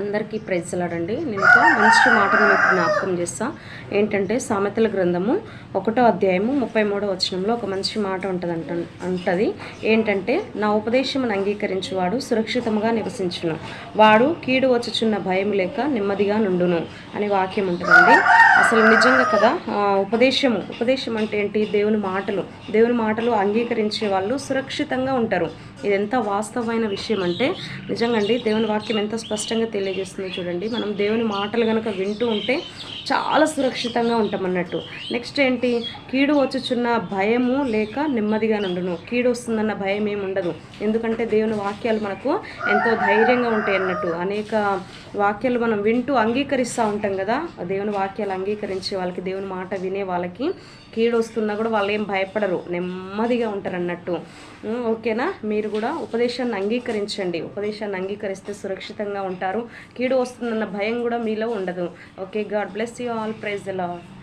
అందరికీ ప్రైజ్లాడండి నేను ఒక మంచి మాటను మీకు జ్ఞాపకం చేస్తా. ఏంటంటే సామెతల గ్రంథము ఒకటో అధ్యాయము ముప్పై మూడో వచనంలో ఒక మంచి మాట ఉంటుంది అంట అంటది ఏంటంటే నా ఉపదేశమును అంగీకరించువాడు సురక్షితంగా నివసించును. వాడు కీడు వచ్చుచున్న భయం లేక నెమ్మదిగా నుండును అనే వాక్యం ఉంటుందండి. అసలు నిజంగా కదా ఉపదేశము. ఉపదేశం అంటే ఏంటి? దేవుని మాటలు. దేవుని మాటలు అంగీకరించే వాళ్ళు సురక్షితంగా ఉంటారు. ఇది ఎంత వాస్తవమైన విషయం అంటే నిజంగా అండి దేవుని వాక్యం ఎంత స్పష్టంగా తెలియజేస్తుందో చూడండి. మనం దేవుని మాటలు కనుక వింటూ ఉంటే చాలా సురక్షితంగా ఉంటాం అన్నట్టు. నెక్స్ట్ ఏంటి? కీడు వచ్చుచున్న భయము లేక నెమ్మదిగా నుండును. కీడు వస్తుందన్న భయం ఏమి ఉండదు. ఎందుకంటే దేవుని వాక్యాలు మనకు ఎంతో ధైర్యంగా ఉంటాయి అన్నట్టు. అనేక వాక్యాలు మనం వింటూ అంగీకరిస్తూ ఉంటాం కదా. దేవుని వాక్యాలు అంగీకరించే వాళ్ళకి దేవుని మాట వినే వాళ్ళకి కీడు వస్తున్నా కూడా వాళ్ళు ఏం భయపడరు. నెమ్మదిగా ఉంటారు అన్నట్టు. ఓకేనా? మీరు కూడా ఉపదేశాన్ని అంగీకరించండి. ఉపదేశాన్ని అంగీకరిస్తే సురక్షితంగా ఉంటారు. కీడు వస్తుందన్న భయం కూడా మీలో ఉండదు. Okay God bless bless you all praise the lord.